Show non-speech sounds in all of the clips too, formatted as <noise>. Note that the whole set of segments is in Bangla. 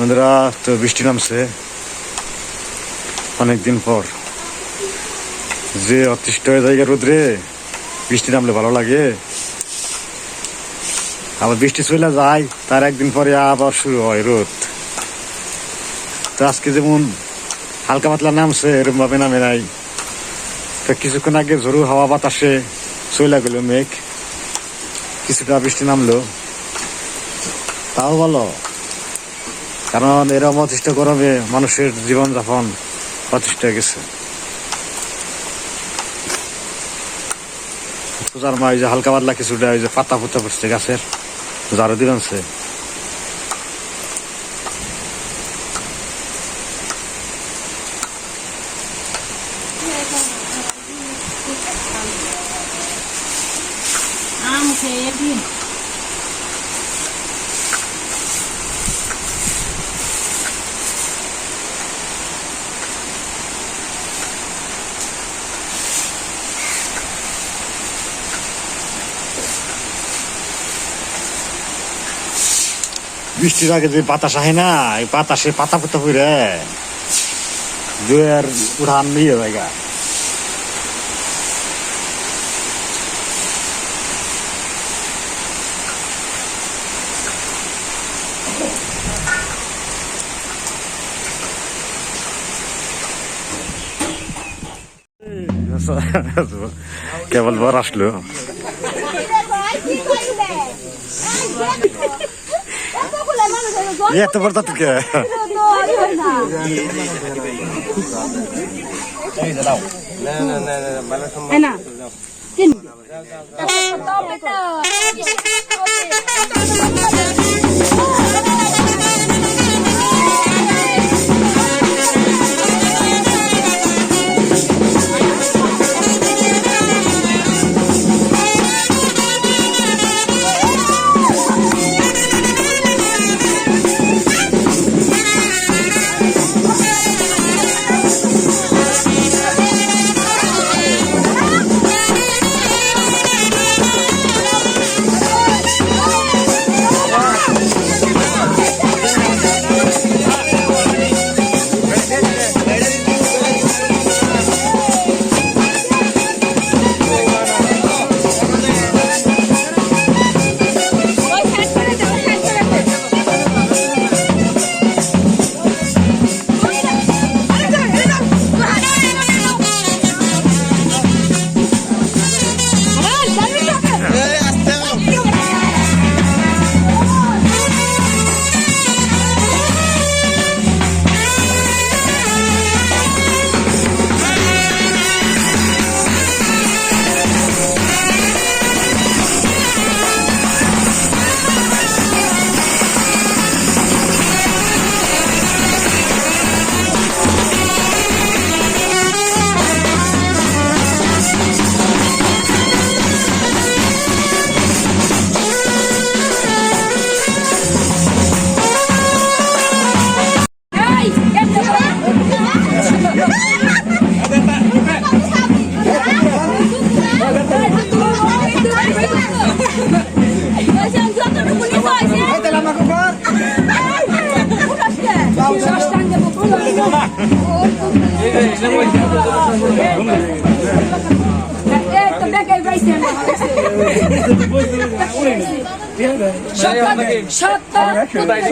বন্ধুরা, তো বৃষ্টি নামছে। অনেকদিন পর। যে অতিষ্ঠ হয়ে যায় রোদ্রে, বৃষ্টি নামলে ভালো লাগে। আবার বৃষ্টি চলে যায়, তার একদিন পরে আবার শুরু হয় রোদ। তো আজকে যেমন হালকা পাতলা নামছে এরকম ভাবে নামে নাই। তো কিছুক্ষণ আগে ঝরু হাওয়া বাতাসে চলে গেল মেঘ। কিছুটা বৃষ্টি নামলো। তাও ভালো। কারণ এরকম অতিষ্ঠ গরমে মানুষের জীবনযাপন অতিষ্ঠ হয়ে গেছে। পূজার মা ওই যে হালকা পাতলা কিছুটা ওই যে পাতা পুতা পড়ছে গাছের জারো দিবেনছে বৃষ্টির আগে যে বাতাস আহে না, এই বাতাসে পাতা পুতা পড়ে দুয়ের উড়ান নিয়ে জায়গা কেবল বর আসলো। এত বড় তোকে না তিন ওই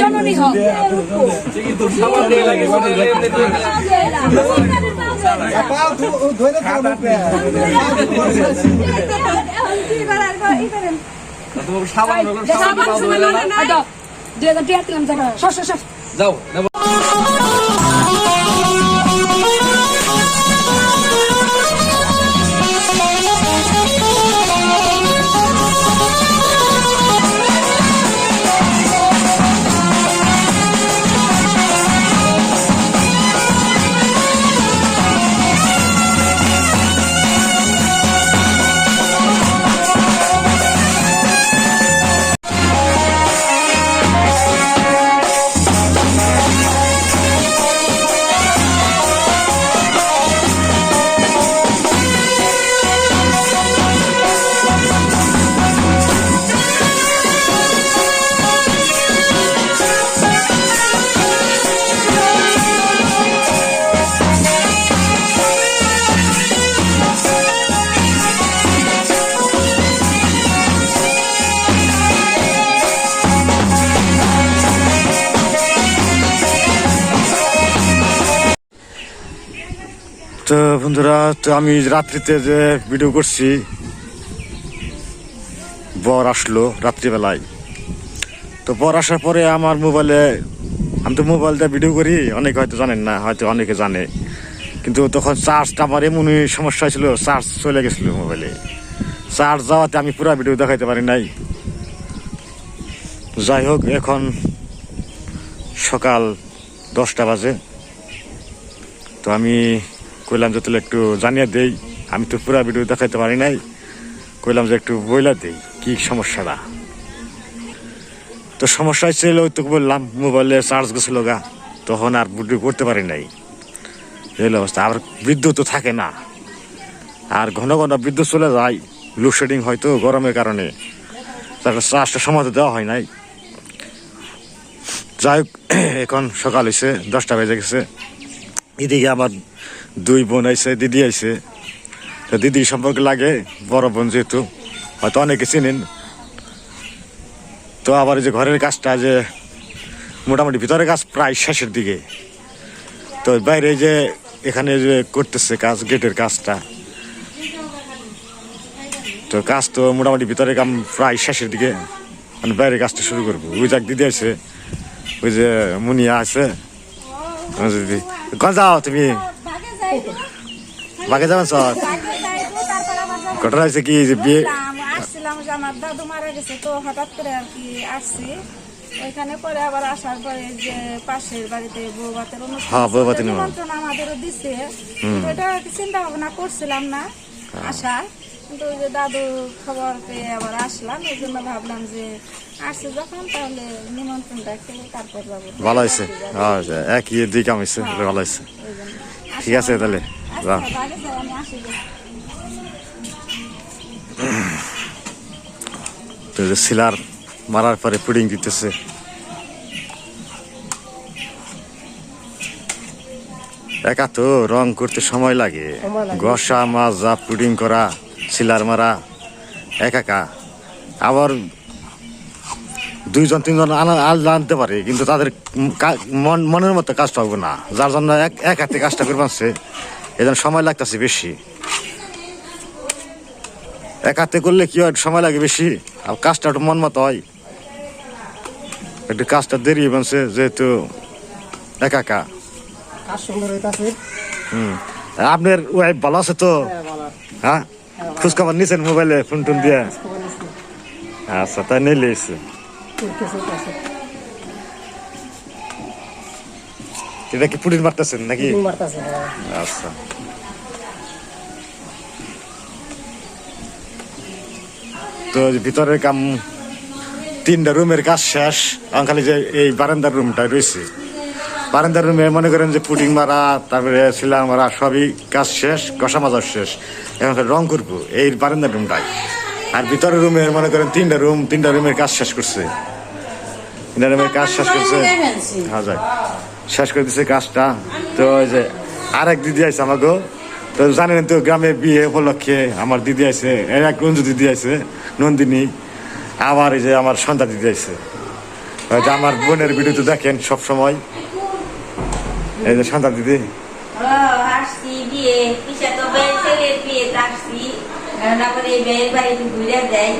জননী হোক দুই হাজার টিয়া দিলাম জায়গা সর সর সর যাও তো বন্ধুরা, তো আমি রাত্রিতে যে ভিডিও করছি, বর আসলো রাত্রিবেলায়। তো বর আসার পরে আমার মোবাইলে আমি তো মোবাইল দিয়ে ভিডিও করি, অনেকে হয়তো জানেন না, হয়তো অনেকে জানে। কিন্তু তখন চার্জটা আমার এমনই সমস্যা ছিল চার্জ চলে গেছিল মোবাইলে চার্জ যাওয়াতে আমি পুরো ভিডিও দেখাইতে পারি নাই। যাই হোক, এখন সকাল দশটা বাজে। তো আমি কইলাম যে তাহলে একটু জানিয়ে দেই। আমি তো পুরা ভিডিও দেখাইতে পারি নাই। কইলাম যে একটু বইলা দেই, কি সমস্যাটা? তো সমস্যা ছিল, ওই তো বললাম, মোবাইলে চার্জ গেছিল গা, তখন আর ভিডিও করতে পারি নাই। এই অবস্থা, আর বিদ্যুৎ তো থাকে না। আর ঘন ঘন বিদ্যুৎ চলে যায় লোডশেডিং হয়তো গরমের কারণে। তারপর চার্জটা সময় দেওয়া হয় নাই। যাই হোক, <clears throat> এখন সকাল হয়েছে দশটা বেজে গেছে। এদিকে আমার দুই বোন আইসে দিদি আইসে তো দিদি সম্পর্কে লাগে, বড় বোন যেহেতু, হয়তো অনেকে চিনেন। তো আবার যে ঘরের কাজটা যে মোটামুটি ভিতরের কাজ প্রায় শেষের দিকে। তো বাইরে যে এখানে যে করতেছে কাজ, গেটের কাজটা। তো কাজ তো মোটামুটি ভিতরে কাম প্রায় শেষের দিকে। মানে বাইরে কাজটা শুরু করব। ওই যাক দিদি আছে ওই যে মুনিয়া আছে। দিদি। কোন যাও তুমি? বাগে যাবেন সব ঘটনা হয়েছে কি যে বিয়ে আসছিলাম আমার দাদু মারা গেছে তো হঠাৎ করে আর কি আসছি। ওইখানে পরে আবার আসার পরে যে পাশের বাড়িতে বউবাতের অনুষ্ঠান হ্যাঁ, নিমন্ত্রণ। আমাদেরও দিছে। কি চিন্তা ভাবনা করছিলাম না হ্যাঁ। আসার। কিন্তু ওই যে দাদু খবর পেয়ে আবার আসলাম এই জন্য ভাবলাম যে আসছে যখন তাহলে নিমন্ত্রণটা খেলে তারপর যাব ভালো হয়েছে। হ্যাঁ একই দুই কাম হয়েছে ভালো হয়েছে। ওই। ঠিক আছে তাহলে যাও। যে। যে সিলার মারার পরে পুডিং দিতেছে। একা তো রং করতে সময় লাগে। ঘষা মাজা পুডিং করা সিলার মারা একাকা আবার দুইজন, তিনজন আলাদা আনতে পারে, কিন্তু তাদের মন- মনের মতো কাজটা হবে না। যার জন্য এক এক হাতে কাজটা করে পাচ্ছে জন্য সময় লাগতেছে বেশি। এক হাতে করলে কি হয়, সময় লাগে বেশি? আর কাজটা একটু মন মতো হয়। একটু কাজটা দেরি বানছে যেহেতু একা একা। হুম। আপনার ওয়াইফ ভালো আছে তো? হ্যাঁ? খোঁজখবর নিছেন মোবাইলে ফোন টোন দিয়ে? আচ্ছা তাই নিলে কিছু। এটা কি পুডিন মারতেছেন নাকি? হ্যাঁ। আচ্ছা। তো ভিতরের কাম তিনটা রুমের কাজ শেষ। এখন খালি যে এই বারান্দার রুমটা রয়েছে। বারান্দার রুমে মনে করেন যে পুডিং মারা তারপরে সিলার মারা সবই কাজ শেষ কষা মাজার শেষ। এখন রং করব এই বারান্দার রুমটাই। আর ভিতরের রুমে মনে করেন তিনটা রুম তিনটা রুমের কাজ শেষ করছে। রুমের কাজ শেষ করছে। হ্যাঁ যাক। শেষ করে দিছে কাজটা। তো ওই যে আরেক দিদি আছে আমাকে তো জানেন তো গ্রামে বিয়ে উপলক্ষে আমার দিদি আছে এর এক রঞ্জু দিদি আছে নন্দিনী। আবার এই যে আমার সন্তান দিদি আছে ওই যে আমার বোনের ভিডিও তো দেখেন সব সময় এই যে সন্ধ্যা দিদি। তারপরে বের বাড়িতে ঘুরে দেয়।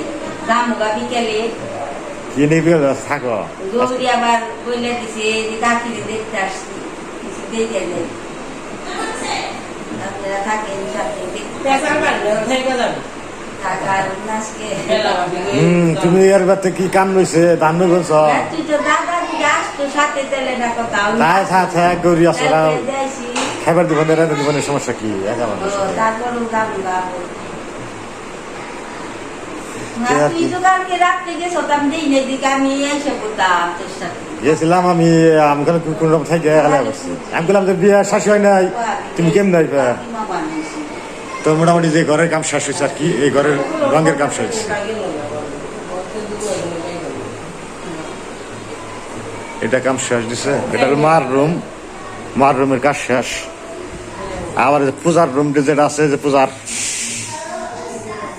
জামুগা বিকেলে। নিয়ে বিয়ে থাকো দৌড়ি আবার দিছে দেয় তুমি এর বাড়িতে কি কাম রয়েছে ধান বলছ তুই গৌরী খাবার রাতে সমস্যা কি তারপরও জামুগা ঠিক আছে। তুই তো কালকে রাত্রে গেছো আমি দিই না দিকে আমি এসে পড়তাম তোর সাথে গেছিলাম আমি আমি কোন রকম থেকে গেলে আমি বললাম যে বিয়ে শেষ হয় নাই তুমি কেমন আইবা তো মোটামুটি যে ঘরের কাম শেষ হয়েছে আর কি এই ঘরের রঙের কাম শেষ এটা কাম শেষ দিছে। এটা হলো মার রুম। মার রুমের কাজ শেষ। আবার পূজার রুম যেটা আছে যে পূজার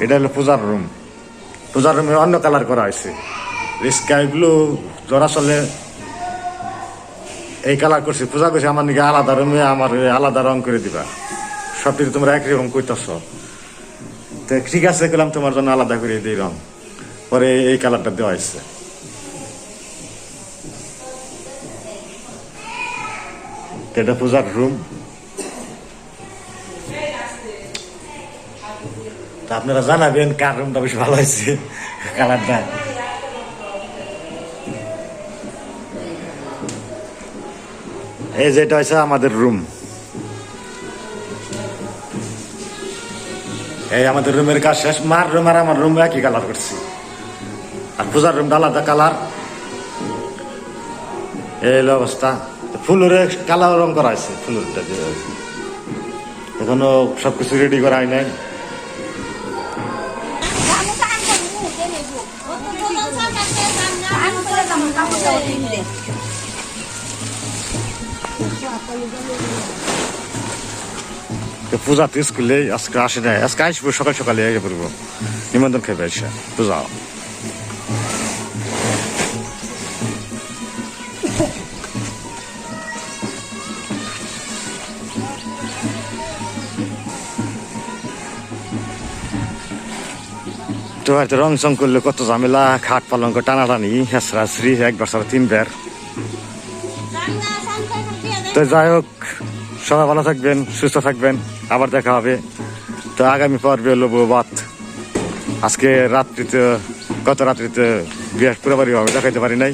এটা হলো পূজার রুম। পূজার রুমে অন্য কালার করা হয়েছে। ব্লু যারা চলে। এই কালার করছি, পূজা করছি, আমার নাকি আলাদা রুমে, আমার আলাদা রং করে দিবা। সব কিছু তোমরা একই রকম করতেছ তো ঠিক আছে গেলাম তোমার জন্য আলাদা করে দিই রং। পরে এই কালারটা দেওয়া হয়েছে। এটা পূজার রুম তা আপনারা জানাবেন কার রুমটা বেশি ভালো হয়েছে, কালারটা। এই যেটা হয়েছে আমাদের রুম। এই আমাদের রুমের কাজ শেষ, মার রুম আর আমার রুম একই কালার করছি। আর পূজার রুমটা আলাদা কালার এই অবস্থা। ফুলের কালার রং করা হয়েছে, ফুলেরটা। এখনও সবকিছু রেডি করা হয় নাই। তো পূজা তো স্কুলে আজকে আসে না আজকে আসব সকাল সকালে পড়ব নিমন্ত্রণ খেয়ে এসে পূজা তো হয়তো রং চং করলে কত ঝামেলা, খাট পালঙ্ক, টানাটানি হেসরা শ্রী একবার সারা তিনবার তো যাই হোক, সবাই ভালো থাকবেন, সুস্থ থাকবেন, আবার দেখা হবে। তো আগামী পর্বে লোব বাত। আজকে রাত্রিতে, গত রাত্রিতে পুরোপুরি হবে, দেখাইতে পারি নাই।